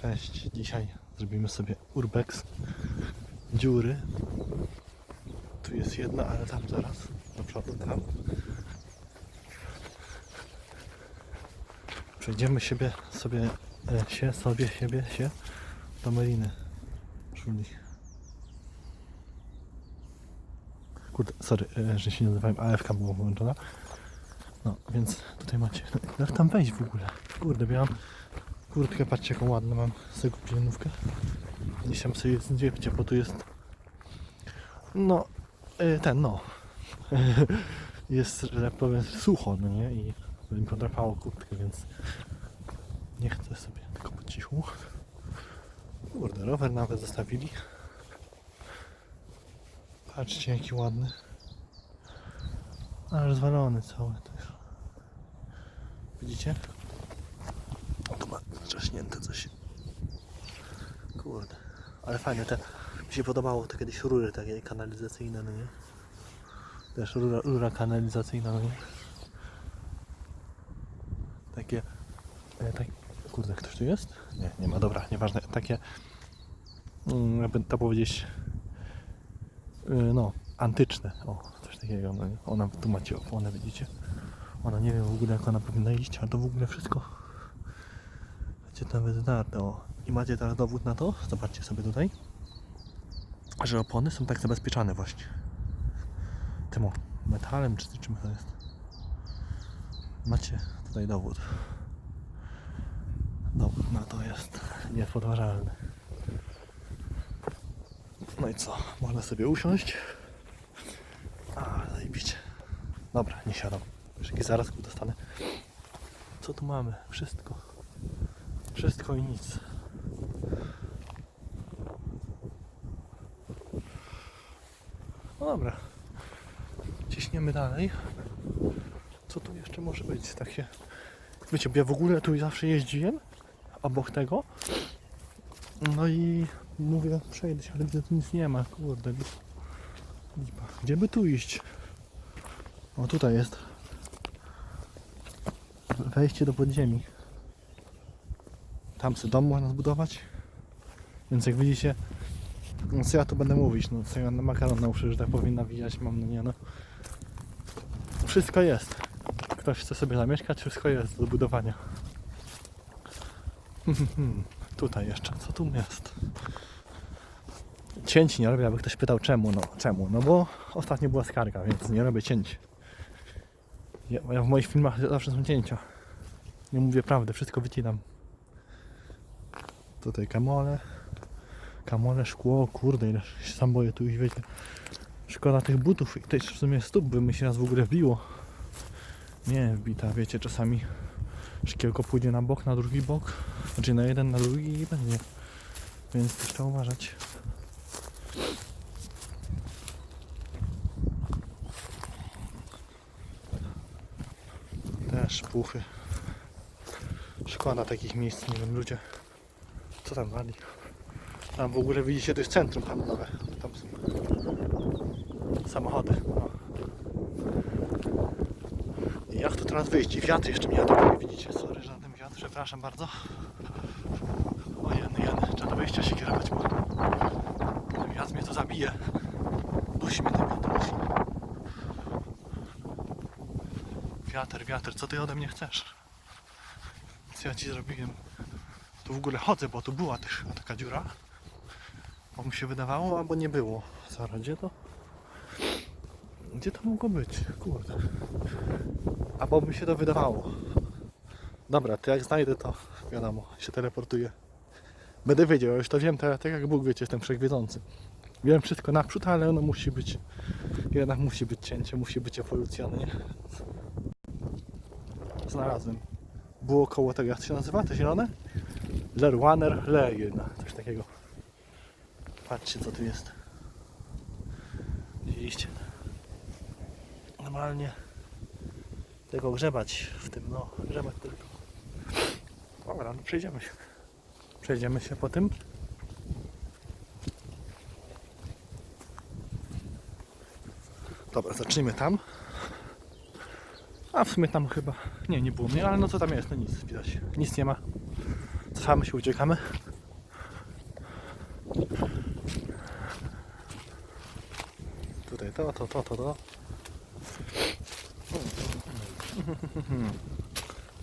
Cześć, dzisiaj zrobimy sobie urbex dziury. Tu jest jedna, ale tam zaraz, do przodu tam. Przejdziemy siebie, sobie, e, się, sobie, siebie, się do Meliny. Szuli. Kurde, sorry, e, że się nie nazywałem, AFK była włączona. No, więc tutaj macie, jak tam wejść w ogóle? Kurde, miałam kurtkę, patrzcie jaką ładną mam tego pilenówkę. Gdzieś tam sobie zdziewcie, bo tu jest no, y, ten no jest, że tak powiem, sucho, no nie? I mi podrapało kurtkę, więc nie chcę sobie tylko po cichu. Kurde, rower nawet zostawili. Patrzcie jaki ładny. Ale rozwalony cały też. Widzicie? Trzaśnięte coś. Kurde. Ale fajne te. Mi się podobało te kiedyś rury takie kanalizacyjne, no nie? Też rura, rura kanalizacyjna, no nie? Takie. E, tak, kurde, ktoś tu jest? Nie, nie ma, dobra, nieważne. Takie. Mm, jakby to powiedzieć. y, no, antyczne. O, coś takiego. No, nie? ona tu macie oponę, widzicie? Ona nie wiem w ogóle jak ona powinna iść, ale to w ogóle wszystko Macie tam wyznarte, o. I macie teraz dowód na to, zobaczcie sobie tutaj, że opony są tak zabezpieczane właśnie. Tym metalem czy czym to jest. Macie tutaj dowód. Dowód na to jest niepodważalny. No i co, można sobie usiąść. A, zajebiście. Dobra, nie siadam. Już jakiś zaraz dostanę. Co tu mamy? Wszystko. Wszystko i nic. No dobra. Ciśniemy dalej. Co tu jeszcze może być takie? Wiecie, bo ja w ogóle tu zawsze jeździłem obok tego. No i mówię, przejdę się, ale widzę, tu nic nie ma. Kurde. Lipa. Gdzie by tu iść? O, tutaj jest. Wejście do podziemi. Tam sobie dom można zbudować. Więc jak widzicie, no co ja tu będę mówić, no co ja na makaron na uszy, że tak powinna wijać, mam no nie no. Wszystko jest. Ktoś chce sobie zamieszkać, wszystko jest do budowania. Tutaj jeszcze, co tu jest? Cięć nie robię, aby ktoś pytał czemu, no czemu? No bo ostatnio była skarga, więc nie robię cięć. Ja, ja w moich filmach zawsze są cięcia. Nie mówię prawdy, wszystko wycinam. Tutaj kamole. Kamole, szkło, kurde, ile się sam boję tu ich wiecie. Szkoda tych butów i tutaj w sumie stóp by mi się raz w ogóle wbiło. Nie wbita, wiecie, czasami szkiełko pójdzie na bok, na drugi bok. Znaczy na jeden, na drugi i będzie. Więc też trzeba uważać. Też puchy. Szkoda takich miejsc, nie wiem, ludzie. Co tam wali? Tam w ogóle widzicie, to jest centrum handlowe. Tam są samochody. No. I jak tu teraz wyjść? I wiatr jeszcze mnie atakuje, widzicie? Sorry, że na ten wiatr, przepraszam bardzo. O jeny, jeny, trzeba do wyjścia się kierować, bo ten wiatr mnie to zabije. Dusi mnie ten wiatr, dusi. Wiatr, wiatr, co ty ode mnie chcesz? Co ja ci zrobiłem? Tu w ogóle chodzę, bo tu była też taka dziura. Bo mi się wydawało, albo nie było. Zaraz, gdzie to? Gdzie to mogło być? Kurde. Albo mi się to wydawało. Dobra, to jak znajdę to, wiadomo, się teleportuję. Będę wiedział, już to wiem, tak jak Bóg wiecie, jestem wszechwiedzący. Wiem wszystko naprzód, ale ono musi być, jednak musi być cięcie, musi być ewolucja, no nie? Znalazłem. Było koło tego, jak to się nazywa, te zielone? Lerwaner Leyen, coś takiego. Patrzcie co tu jest. Widzieliście? Normalnie tego grzebać w tym, no, grzebać tylko. Dobra, no przejdziemy się. Przejdziemy się po tym. Dobra, zacznijmy tam. A w sumie tam chyba. Nie, nie było mnie, ale no co tam jest? No nic, widać. Nic nie ma. Cofamy się, uciekamy. Tutaj to, to, to, to, to.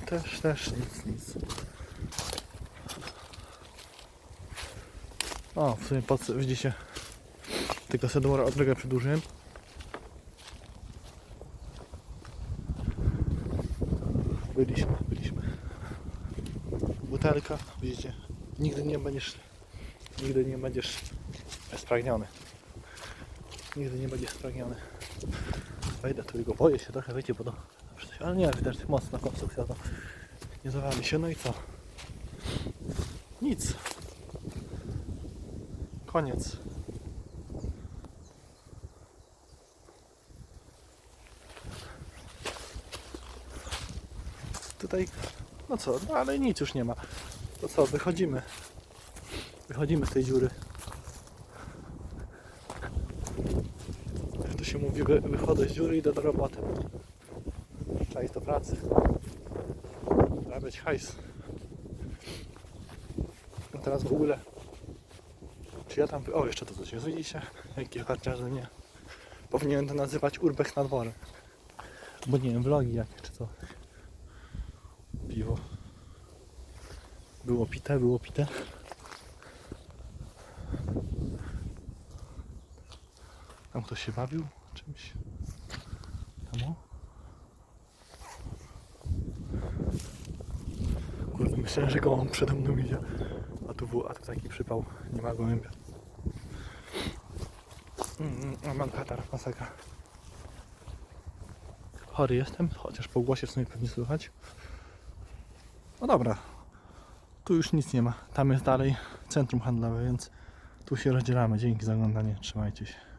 Też, też nic, nic. O, w sumie pod, widzicie, tylko sobie odrogę przedłużyłem. Byliśmy. Butelka, widzicie, nigdy nie będziesz, nigdy nie będziesz spragniony. Nigdy nie będziesz spragniony. Wejdę tu i go boję się trochę, wiecie, bo to ale nie, widać mocna konstrukcja to nie zawali się, no i co? Nic. Koniec. Tutaj, no co, no ale nic już nie ma. To co, wychodzimy. Wychodzimy z tej dziury. Jak to się mówi, wy, wychodzę z dziury i idę do roboty. Trzeba iść do pracy. Zarabiać hajs. A teraz w ogóle czy ja tam... O, jeszcze to coś jest, widzicie? Jaki harciarze nie. Powinienem to nazywać Urbex na dworze. Bo nie wiem, vlogi jakieś czy co. Piwo. Było pite, było pite. Tam ktoś się bawił czymś. Tam o. Kurde, myślałem, że gołąb przede mną idzie. A tu był, a tu taki przypał. Nie ma gołębia. Mm, mm, a mam katar, masakra. Chory jestem, chociaż po głosie w sumie pewnie słychać. No dobra. Tu już nic nie ma. Tam jest dalej centrum handlowe, więc tu się rozdzielamy. Dzięki za oglądanie. Trzymajcie się.